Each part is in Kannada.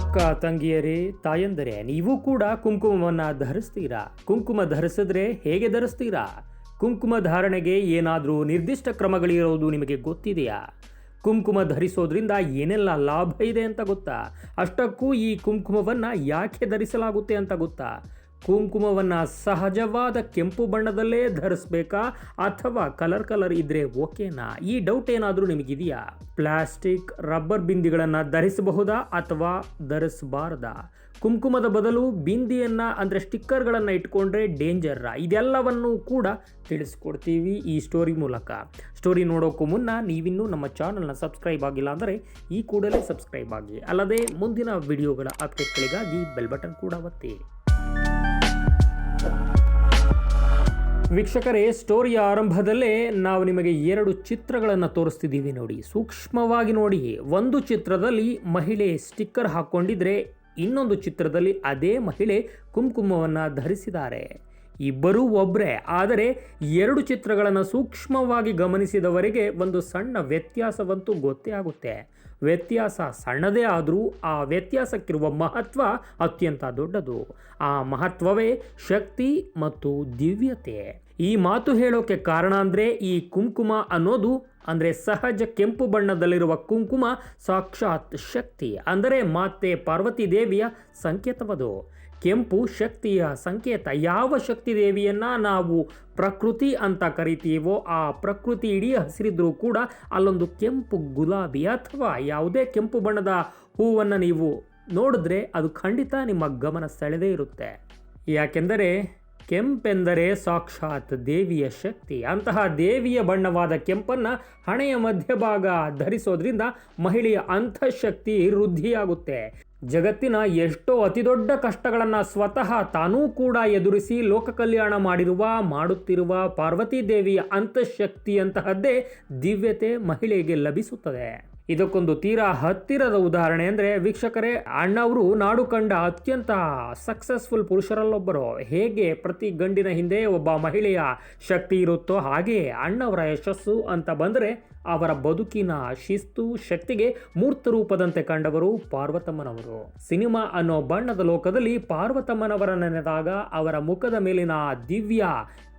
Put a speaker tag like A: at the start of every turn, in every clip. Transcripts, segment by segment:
A: ಅಕ್ಕ, ತಂಗಿಯರೇ, ತಾಯಂದರೆ, ನೀವು ಕೂಡ ಕುಂಕುಮವನ್ನು ಧರಿಸ್ತೀರಾ? ಕುಂಕುಮ ಧರಿಸಿದ್ರೆ ಹೇಗೆ ಧರಿಸ್ತೀರಾ? ಕುಂಕುಮ ಧಾರಣೆಗೆ ಏನಾದರೂ ನಿರ್ದಿಷ್ಟ ಕ್ರಮಗಳಿರೋದು ನಿಮಗೆ ಗೊತ್ತಿದೆಯಾ? ಕುಂಕುಮ ಧರಿಸೋದ್ರಿಂದ ಏನೆಲ್ಲ ಲಾಭ ಇದೆ ಅಂತ ಗೊತ್ತಾ? ಅಷ್ಟಕ್ಕೂ ಈ ಕುಂಕುಮವನ್ನು ಯಾಕೆ ಧರಿಸಲಾಗುತ್ತೆ ಅಂತ ಗೊತ್ತಾ? ಕುಂಕುಮವನ್ನು ಸಹಜವಾದ ಕೆಂಪು ಬಣ್ಣದಲ್ಲೇ ಧರಿಸ್ಬೇಕಾ ಅಥವಾ ಕಲರ್ ಕಲರ್ ಇದ್ರೆ ಓಕೆನಾ? ಈ ಡೌಟ್ ಏನಾದರೂ ನಿಮಗಿದೆಯಾ? ಪ್ಲಾಸ್ಟಿಕ್, ರಬ್ಬರ್ ಬಿಂದಿಗಳನ್ನು ಧರಿಸಬಹುದಾ ಅಥವಾ ಧರಿಸಬಾರ್ದಾ? ಕುಂಕುಮದ ಬದಲು ಬಿಂದಿಯನ್ನು ಅಂದರೆ ಸ್ಟಿಕ್ಕರ್ಗಳನ್ನು ಇಟ್ಕೊಂಡ್ರೆ ಡೇಂಜರ್ ಇದೆಲ್ಲವನ್ನು ಕೂಡ ತಿಳಿಸ್ಕೊಡ್ತೀವಿ ಈ ಸ್ಟೋರಿ ಮೂಲಕ. ಸ್ಟೋರಿ ನೋಡೋಕ್ಕೂ ಮುನ್ನ ನೀವಿನ್ನೂ ನಮ್ಮ ಚಾನಲ್ನ ಸಬ್ಸ್ಕ್ರೈಬ್ ಆಗಿಲ್ಲ ಅಂದರೆ ಈ ಕೂಡಲೇ ಸಬ್ಸ್ಕ್ರೈಬ್ ಆಗಿ. ಅಲ್ಲದೆ ಮುಂದಿನ ವಿಡಿಯೋಗಳ ಅಪ್ಡೇಟ್ಗಳಿಗಾಗಿ ಬೆಲ್ ಬಟನ್ ಕೂಡ ಒತ್ತಿ. ವೀಕ್ಷಕರೇ, ಸ್ಟೋರಿಯ ಆರಂಭದಲ್ಲೇ ನಾವು ನಿಮಗೆ ಎರಡು ಚಿತ್ರಗಳನ್ನು ತೋರಿಸ್ತಿದ್ದೀವಿ ನೋಡಿ. ಸೂಕ್ಷ್ಮವಾಗಿ ನೋಡಿ ಒಂದು ಚಿತ್ರದಲ್ಲಿ ಮಹಿಳೆ ಸ್ಟಿಕ್ಕರ್ ಹಾಕ್ಕೊಂಡಿದ್ರೆ, ಇನ್ನೊಂದು ಚಿತ್ರದಲ್ಲಿ ಅದೇ ಮಹಿಳೆ ಕುಂಕುಮವನ್ನು ಧರಿಸಿದ್ದಾರೆ. ಇಬ್ಬರೂ ಒಬ್ಬರೇ ಆದರೆ ಎರಡು ಚಿತ್ರಗಳನ್ನು ಸೂಕ್ಷ್ಮವಾಗಿ ಗಮನಿಸಿದವರಿಗೆ ಒಂದು ಸಣ್ಣ ವ್ಯತ್ಯಾಸವಂತೂ ಗೊತ್ತೇ ಆಗುತ್ತೆ. ವ್ಯತ್ಯಾಸ ಸಣ್ಣದೇ ಆದರೂ ಆ ವ್ಯತ್ಯಾಸಕ್ಕಿರುವ ಮಹತ್ವ ಅತ್ಯಂತ ದೊಡ್ಡದು. ಆ ಮಹತ್ವವೇ ಶಕ್ತಿ ಮತ್ತು ದಿವ್ಯತೆ. ಈ ಮಾತು ಹೇಳೋಕೆ ಕಾರಣ ಅಂದರೆ ಈ ಕುಂಕುಮ ಅನ್ನೋದು ಅಂದರೆ ಸಹಜ ಕೆಂಪು ಬಣ್ಣದಲ್ಲಿರುವ ಕುಂಕುಮ ಸಾಕ್ಷಾತ್ ಶಕ್ತಿ ಅಂದರೆ ಮಾತೆ ಪಾರ್ವತಿ ದೇವಿಯ ಸಂಕೇತವದು. ಕೆಂಪು ಶಕ್ತಿಯ ಸಂಕೇತ. ಯಾವ ಶಕ್ತಿ ದೇವಿಯನ್ನ ನಾವು ಪ್ರಕೃತಿ ಅಂತ ಕರಿತೀವೋ ಆ ಪ್ರಕೃತಿ ಇಡೀ ಹಸಿರಿದ್ರೂ ಕೂಡ ಅಲ್ಲೊಂದು ಕೆಂಪು ಗುಲಾಬಿ ಅಥವಾ ಯಾವುದೇ ಕೆಂಪು ಬಣ್ಣದ ಹೂವನ್ನು ನೀವು ನೋಡಿದ್ರೆ ಅದು ಖಂಡಿತ ನಿಮ್ಮ ಗಮನ ಸೆಳೆದೇ ಇರುತ್ತೆ. ಯಾಕೆಂದರೆ ಕೆಂಪೆಂದರೆ ಸಾಕ್ಷಾತ್ ದೇವಿಯ ಶಕ್ತಿ. ಅಂತಹ ದೇವಿಯ ಬಣ್ಣವಾದ ಕೆಂಪನ್ನು ಹಣೆಯ ಮಧ್ಯಭಾಗ ಧರಿಸೋದ್ರಿಂದ ಮಹಿಳೆಯ ಅಂತಃಶಕ್ತಿ ವೃದ್ಧಿಯಾಗುತ್ತೆ. ಜಗತ್ತಿನ ಎಷ್ಟೋ ಅತಿದೊಡ್ಡ ಕಷ್ಟಗಳನ್ನು ಸ್ವತಃ ತಾನೂ ಕೂಡ ಎದುರಿಸಿ ಲೋಕ ಕಲ್ಯಾಣ ಮಾಡಿರುವ, ಮಾಡುತ್ತಿರುವ ಪಾರ್ವತಿ ದೇವಿಯ ಅಂತಃಶಕ್ತಿಯಂತಹದ್ದೇ ದಿವ್ಯತೆ ಮಹಿಳೆಗೆ ಲಭಿಸುತ್ತದೆ. ಇದಕ್ಕೊಂದು ತೀರಾ ಹತ್ತಿರದ ಉದಾಹರಣೆ ಅಂದರೆ ವೀಕ್ಷಕರೇ, ಅಣ್ಣವರು ನಾಡು ಕಂಡ ಅತ್ಯಂತ ಸಕ್ಸಸ್ಫುಲ್ ಪುರುಷರಲ್ಲೊಬ್ಬರು. ಹೇಗೆ ಪ್ರತಿ ಗಂಡಿನ ಹಿಂದೆ ಒಬ್ಬ ಮಹಿಳೆಯ ಶಕ್ತಿ ಇರುತ್ತೋ ಹಾಗೆ ಅಣ್ಣವರ ಯಶಸ್ಸು ಅಂತ ಬಂದರೆ ಅವರ ಬದುಕಿನ ಶಿಸ್ತು, ಶಕ್ತಿಗೆ ಮೂರ್ತ ರೂಪದಂತೆ ಕಂಡವರು ಪಾರ್ವತಮ್ಮನವರು. ಸಿನಿಮಾ ಅನ್ನೋ ಬಣ್ಣದ ಲೋಕದಲ್ಲಿ ಪಾರ್ವತಮ್ಮನವರ ನೆನೆದಾಗ ಅವರ ಮುಖದ ಮೇಲಿನ ದಿವ್ಯ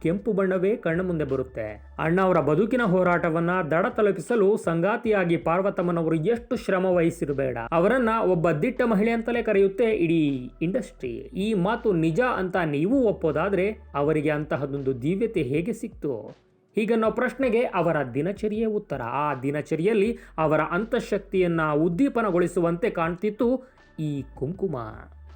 A: ಕೆಂಪು ಬಣ್ಣವೇ ಕಣ್ಣ ಮುಂದೆ ಬರುತ್ತೆ. ಅಣ್ಣ ಅವರ ಬದುಕಿನ ಹೋರಾಟವನ್ನ ದಡ ತಲುಪಿಸಲು ಸಂಗಾತಿಯಾಗಿ ಪಾರ್ವತಮ್ಮನವರು ಎಷ್ಟು ಶ್ರಮ ವಹಿಸಿರಬೇಡ. ಅವರನ್ನ ಒಬ್ಬ ದಿಟ್ಟ ಮಹಿಳೆ ಅಂತಲೇ ಕರೆಯುತ್ತೆ ಇಡೀ ಇಂಡಸ್ಟ್ರಿ. ಈ ಮಾತು ನಿಜ ಅಂತ ನೀವು ಒಪ್ಪೋದಾದ್ರೆ ಅವರಿಗೆ ಅಂತಹದೊಂದು ದಿವ್ಯತೆ ಹೇಗೆ ಸಿಕ್ತು? ಹೀಗನ್ನೋ ಪ್ರಶ್ನೆಗೆ ಅವರ ದಿನಚರಿಯೇ ಉತ್ತರ. ಆ ದಿನಚರಿಯಲ್ಲಿ ಅವರ ಅಂತಃಶಕ್ತಿಯನ್ನ ಉದ್ದೀಪನಗೊಳಿಸುವಂತೆ ಕಾಣ್ತಿತ್ತು ಈ ಕುಂಕುಮ.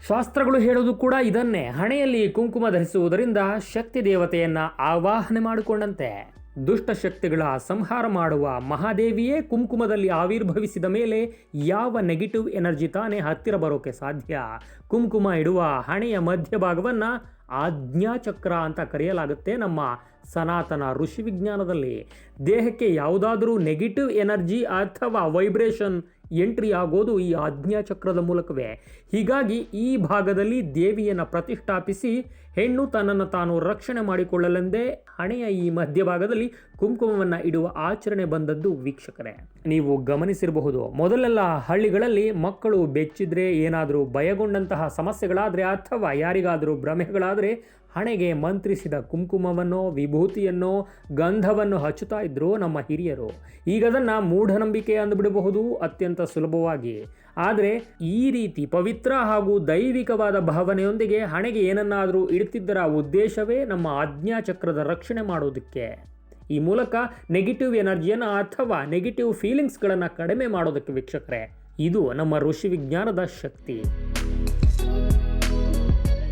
A: ಶಾಸ್ತ್ರಗಳು ಹೇಳೋದು ಕೂಡ ಇದನ್ನೇ. ಹಣೆಯಲ್ಲಿ ಕುಂಕುಮ ಧರಿಸುವುದರಿಂದ ಶಕ್ತಿ ದೇವತೆಯನ್ನ ಆವಾಹನೆ ಮಾಡಿಕೊಂಡಂತೆ. ದುಷ್ಟ ಶಕ್ತಿಗಳ ಸಂಹಾರ ಮಾಡುವ ಮಹಾದೇವಿಯೇ ಕುಂಕುಮದಲ್ಲಿ ಆವಿರ್ಭವಿಸಿದ ಮೇಲೆ ಯಾವ ನೆಗೆಟಿವ್ ಎನರ್ಜಿ ತಾನೇ ಹತ್ತಿರ ಬರೋಕೆ ಸಾಧ್ಯ? ಕುಂಕುಮ ಇಡುವ ಹಣೆಯ ಮಧ್ಯಭಾಗವನ್ನು ಆಜ್ಞಾಚಕ್ರ ಅಂತ ಕರೆಯಲಾಗುತ್ತೆ ನಮ್ಮ ಸನಾತನ ಋಷಿ ವಿಜ್ಞಾನದಲ್ಲಿ. ದೇಹಕ್ಕೆ ಯಾವುದಾದರೂ ನೆಗೆಟಿವ್ ಎನರ್ಜಿ ಅಥವಾ ವೈಬ್ರೇಷನ್ ಎಂಟ್ರಿ ಆಗೋದು ಈ ಆಜ್ಞಾ ಚಕ್ರದ ಮೂಲಕವೇ. ಹೀಗಾಗಿ ಈ ಭಾಗದಲ್ಲಿ ದೇವಿಯನ್ನು ಪ್ರತಿಷ್ಠಾಪಿಸಿ ಹೆಣ್ಣು ತನ್ನನ್ನು ತಾನು ರಕ್ಷಣೆ ಮಾಡಿಕೊಳ್ಳಲೆಂದೇ ಹಣೆಯ ಈ ಮಧ್ಯಭಾಗದಲ್ಲಿ ಕುಂಕುಮವನ್ನು ಇಡುವ ಆಚರಣೆ ಬಂದದ್ದು ವೀಕ್ಷಕರೇ. ನೀವು ಗಮನಿಸಿರಬಹುದು, ಮೊದಲೆಲ್ಲ ಹಳ್ಳಿಗಳಲ್ಲಿ ಮಕ್ಕಳು ಬೆಚ್ಚಿದ್ರೆ ಏನಾದರೂ ಭಯಗೊಂಡಂತಹ ಸಮಸ್ಯೆಗಳಾದರೆ ಅಥವಾ ಯಾರಿಗಾದರೂ ಭ್ರಮೆಗಳಾದರೆ ಹಣೆಗೆ ಮಂತ್ರಿಸಿದ ಕುಂಕುಮವನ್ನೋ, ವಿಭೂತಿಯನ್ನೋ, ಗಂಧವನ್ನು ಹಚ್ಚುತ್ತಾ ಇದ್ರು ನಮ್ಮ ಹಿರಿಯರು. ಈಗ ಅದನ್ನು ಮೂಢನಂಬಿಕೆ ಅಂದುಬಿಡಬಹುದು ಅತ್ಯಂತ ಸುಲಭವಾಗಿ. ಆದರೆ ಈ ರೀತಿ ಪವಿತ್ರ ಹಾಗೂ ದೈವಿಕವಾದ ಭಾವನೆಯೊಂದಿಗೆ ಹಣೆಗೆ ಏನನ್ನಾದರೂ ಇಡ್ತಿದ್ದರ ಉದ್ದೇಶವೇ ನಮ್ಮ ಆಜ್ಞಾಚಕ್ರದ ರಕ್ಷಣೆ ಮಾಡೋದಕ್ಕೆ. ಈ ಮೂಲಕ ನೆಗೆಟಿವ್ ಎನರ್ಜಿಯನ್ನು ಅಥವಾ ನೆಗೆಟಿವ್ ಫೀಲಿಂಗ್ಸ್ಗಳನ್ನು ಕಡಿಮೆ ಮಾಡೋದಕ್ಕೆ ವೀಕ್ಷಕರೇ, ಇದು ನಮ್ಮ ಋಷಿ ವಿಜ್ಞಾನದ ಶಕ್ತಿ.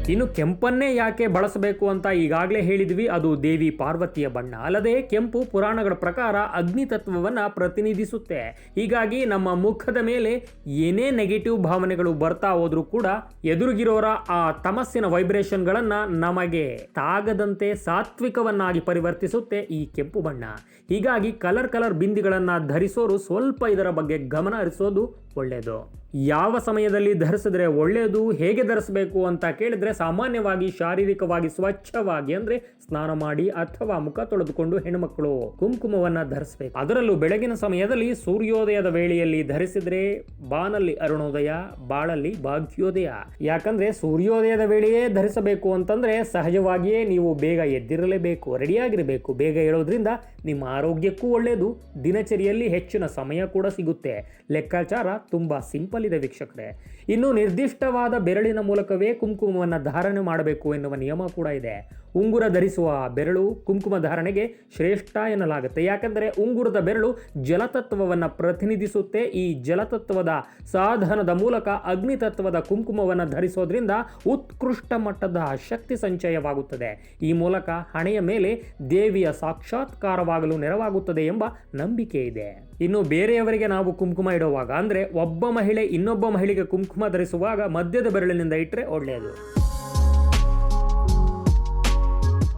A: ಇನ್ನು ಕೆಂಪನ್ನೇ ಯಾಕೆ ಬಳಸಬೇಕು ಅಂತ ಈಗಾಗಲೇ ಹೇಳಿದ್ವಿ. ಅದು ದೇವಿ ಪಾರ್ವತಿಯ ಬಣ್ಣ. ಅಲ್ಲದೆ ಕೆಂಪು ಪುರಾಣಗಳ ಪ್ರಕಾರ ಅಗ್ನಿ ತತ್ವವನ್ನು ಪ್ರತಿನಿಧಿಸುತ್ತೆ. ಹೀಗಾಗಿ ನಮ್ಮ ಮುಖದ ಮೇಲೆ ಏನೇ ನೆಗೆಟಿವ್ ಭಾವನೆಗಳು ಬರ್ತಾ ಹೋದ್ರೂ ಕೂಡ ಎದುರುಗಿರೋರ ಆ ತಮಸ್ಸಿನ ವೈಬ್ರೇಷನ್ಗಳನ್ನು ನಮಗೆ ತಾಗದಂತೆ ಸಾತ್ವಿಕವನ್ನಾಗಿ ಪರಿವರ್ತಿಸುತ್ತೆ ಈ ಕೆಂಪು ಬಣ್ಣ. ಹೀಗಾಗಿ ಕಲರ್ ಕಲರ್ ಬಿಂದಿಗಳನ್ನು ಧರಿಸೋರು ಸ್ವಲ್ಪ ಇದರ ಬಗ್ಗೆ ಗಮನ ಹರಿಸೋದು ಒಳ್ಳೆಯದು ಯಾವ ಸಮಯದಲ್ಲಿ ಧರಿಸಿದ್ರೆ ಒಳ್ಳೆಯದು, ಹೇಗೆ ಧರಿಸಬೇಕು ಅಂತ ಕೇಳಿದ್ರೆ ಸಾಮಾನ್ಯವಾಗಿ ಶಾರೀರಿಕವಾಗಿ ಸ್ವಚ್ಛವಾಗಿ ಅಂದ್ರೆ ಸ್ನಾನ ಮಾಡಿ ಅಥವಾ ಮುಖ ತೊಳೆದುಕೊಂಡು ಹೆಣ್ಣುಮಕ್ಕಳು ಕುಂಕುಮವನ್ನ ಧರಿಸಬೇಕು. ಅದರಲ್ಲೂ ಬೆಳಗಿನ ಸಮಯದಲ್ಲಿ ಸೂರ್ಯೋದಯದ ವೇಳೆಯಲ್ಲಿ ಧರಿಸಿದ್ರೆ ಬಾನಲ್ಲಿ ಅರುಣೋದಯ, ಬಾಳಲ್ಲಿ ಭಾಗ್ಯೋದಯ. ಯಾಕಂದ್ರೆ ಸೂರ್ಯೋದಯದ ವೇಳೆಯೇ ಧರಿಸಬೇಕು ಅಂತಂದ್ರೆ ಸಹಜವಾಗಿಯೇ ನೀವು ಬೇಗ ಎದ್ದಿರಲೇಬೇಕು, ರೆಡಿಯಾಗಿರಬೇಕು. ಬೇಗ ಹೇಳೋದ್ರಿಂದ ನಿಮ್ಮ ಆರೋಗ್ಯಕ್ಕೂ ಒಳ್ಳೆಯದು ದಿನಚರಿಯಲ್ಲಿ ಹೆಚ್ಚಿನ ಸಮಯ ಕೂಡ ಸಿಗುತ್ತೆ. ಲೆಕ್ಕಾಚಾರ ತುಂಬ ಸಿಂಪಲ್ ಇದೆ ವೀಕ್ಷಕರೇ. ಇನ್ನು ನಿರ್ದಿಷ್ಟವಾದ ಬೆರಳಿನ ಮೂಲಕವೇ ಕುಂಕುಮವನ್ನು ಧಾರಣೆ ಮಾಡಬೇಕು ಎನ್ನುವ ನಿಯಮ ಕೂಡ ಇದೆ. ಉಂಗುರ ಧರಿಸುವ ಬೆರಳು ಕುಂಕುಮ ಧಾರಣೆಗೆ ಶ್ರೇಷ್ಠ ಎನ್ನಲಾಗುತ್ತೆ. ಯಾಕೆಂದರೆ ಉಂಗುರದ ಬೆರಳು ಜಲತತ್ವವನ್ನು ಪ್ರತಿನಿಧಿಸುತ್ತೆ. ಈ ಜಲತತ್ವದ ಸಾಧನದ ಮೂಲಕ ಅಗ್ನಿತತ್ವದ ಕುಂಕುಮವನ್ನು ಧರಿಸೋದ್ರಿಂದ ಉತ್ಕೃಷ್ಟ ಮಟ್ಟದ ಶಕ್ತಿ ಸಂಚಯವಾಗುತ್ತದೆ. ಈ ಮೂಲಕ ಹಣೆಯ ಮೇಲೆ ದೇವಿಯ ಸಾಕ್ಷಾತ್ಕಾರವಾಗಲು ನೆರವಾಗುತ್ತದೆ ಎಂಬ ನಂಬಿಕೆ ಇದೆ. ಇನ್ನು ಬೇರೆಯವರಿಗೆ ನಾವು ಕುಂಕುಮ ಇಡುವಾಗ, ಅಂದರೆ ಒಬ್ಬ ಮಹಿಳೆ ಇನ್ನೊಬ್ಬ ಮಹಿಳೆಗೆ ಕುಂಕುಮ ಧರಿಸುವಾಗ ಮಧ್ಯದ ಬೆರಳಿನಿಂದ ಇಟ್ಟರೆ ಒಳ್ಳೆಯದು.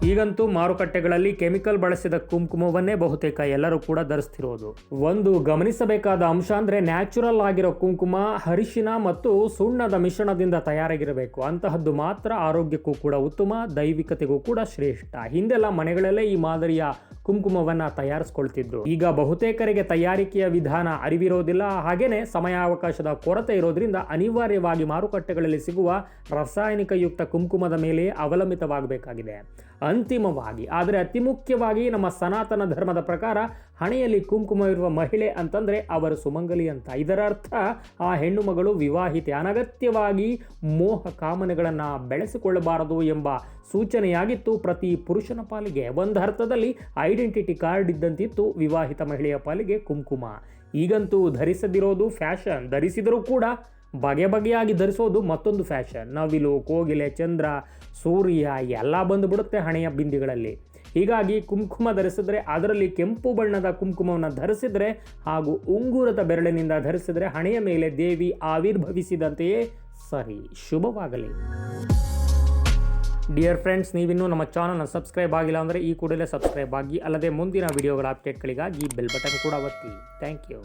A: ಈಗಂತೂ ಮಾರುಕಟ್ಟೆಗಳಲ್ಲಿ ಕೆಮಿಕಲ್ ಬಳಸಿದ ಕುಂಕುಮವನ್ನೇ ಬಹುತೇಕ ಎಲ್ಲರೂ ಕೂಡ ಧರಿಸ್ತಿರೋದು. ಒಂದು ಗಮನಿಸಬೇಕಾದ ಅಂಶ ಅಂದ್ರೆ ನ್ಯಾಚುರಲ್ ಆಗಿರೋ ಕುಂಕುಮ ಹರಿಶಿನ ಮತ್ತು ಸುಣ್ಣದ ಮಿಶ್ರಣದಿಂದ ತಯಾರಾಗಿರಬೇಕು. ಅಂತಹದ್ದು ಮಾತ್ರ ಆರೋಗ್ಯಕ್ಕೂ ಕೂಡ ಉತ್ತಮ, ದೈವಿಕತೆಗೂ ಕೂಡ ಶ್ರೇಷ್ಠ. ಹಿಂದೆಲ್ಲ ಮನೆಗಳಲ್ಲೇ ಈ ಮಾದರಿಯ ಕುಂಕುಮವನ್ನ ತಯಾರಿಸ್ಕೊಳ್ತಿದ್ರು. ಈಗ ಬಹುತೇಕರಿಗೆ ತಯಾರಿಕೆಯ ವಿಧಾನ ಅರಿವಿರೋದಿಲ್ಲ. ಹಾಗೇನೆ ಸಮಯಾವಕಾಶದ ಕೊರತೆ ಇರೋದ್ರಿಂದ ಅನಿವಾರ್ಯವಾಗಿ ಮಾರುಕಟ್ಟೆಗಳಲ್ಲಿ ಸಿಗುವ ರಾಸಾಯನಿಕಯುಕ್ತ ಕುಂಕುಮದ ಮೇಲೆ ಅವಲಂಬಿತವಾಗಬೇಕಾಗಿದೆ. ಅಂತಿಮವಾಗಿ, ಆದರೆ ಅತಿ ಮುಖ್ಯವಾಗಿ ನಮ್ಮ ಸನಾತನ ಧರ್ಮದ ಪ್ರಕಾರ ಹಣೆಯಲ್ಲಿ ಕುಂಕುಮ ಇರುವ ಮಹಿಳೆ ಅಂತಂದ್ರೆ ಅವರು ಸುಮಂಗಲಿ ಅಂತ. ಇದರ ಅರ್ಥ ಆ ಹೆಣ್ಣು ಮಗಳು ವಿವಾಹಿತೆ. ಅನಗತ್ಯವಾಗಿ ಮೋಹ ಕಾಮನೆಗಳನ್ನು ಬೆಳೆಸಿಕೊಳ್ಳಬಾರದು ಎಂಬ ಸೂಚನೆಯಾಗಿತ್ತು ಪ್ರತಿ ಪುರುಷನ ಪಾಲಿಗೆ. ಒಂದು ಅರ್ಥದಲ್ಲಿ ಐಡೆಂಟಿಟಿ ಕಾರ್ಡ್ ಇದ್ದಂತಿತ್ತು ವಿವಾಹಿತ ಮಹಿಳೆಯ ಪಾಲಿಗೆ ಕುಂಕುಮ. ಈಗಂತೂ ಧರಿಸದಿರೋದು ಫ್ಯಾಷನ್. ಧರಿಸಿದರೂ ಕೂಡ ಬಗೆ ಬಗೆಯಾಗಿ ಧರಿಸೋದು ಮತ್ತೊಂದು ಫ್ಯಾಷನ್. ನವಿಲು, ಕೋಗಿಲೆ, ಚಂದ್ರ, ಸೂರ್ಯ ಎಲ್ಲ ಬಂದುಬಿಡುತ್ತೆ ಹಣೆಯ ಬಿಂದಿಗಳಲ್ಲಿ. ಹೀಗಾಗಿ ಕುಂಕುಮ ಧರಿಸಿದ್ರೆ ಅದರಲ್ಲಿ ಕೆಂಪು ಬಣ್ಣದ ಕುಂಕುಮವನ್ನು ಧರಿಸಿದರೆ ಹಾಗೂ ಉಂಗುರದ ಬೆರಳಿನಿಂದ ಧರಿಸಿದರೆ ಹಣೆಯ ಮೇಲೆ ದೇವಿ ಆವಿರ್ಭವಿಸಿದಂತೆಯೇ ಸರಿ. ಶುಭವಾಗಲಿ. ಡಿಯರ್ ಫ್ರೆಂಡ್ಸ್ ನೀವಿನ್ನೂ ನಮ್ಮ ಚಾನಲ್ನ ಸಬ್ಸ್ಕ್ರೈಬ್ ಆಗಿಲ್ಲ ಅಂದರೆ ಈ ಕೂಡಲೇ ಸಬ್ಸ್ಕ್ರೈಬ್ ಆಗಿ, ಅಲ್ಲದೆ ಮುಂದಿನ ವಿಡಿಯೋಗಳ ಅಪ್ಡೇಟ್ಗಳಿಗಾಗಿ ಬೆಲ್ ಬಟನ್ ಕೂಡ ಒತ್ತಿ. Thank you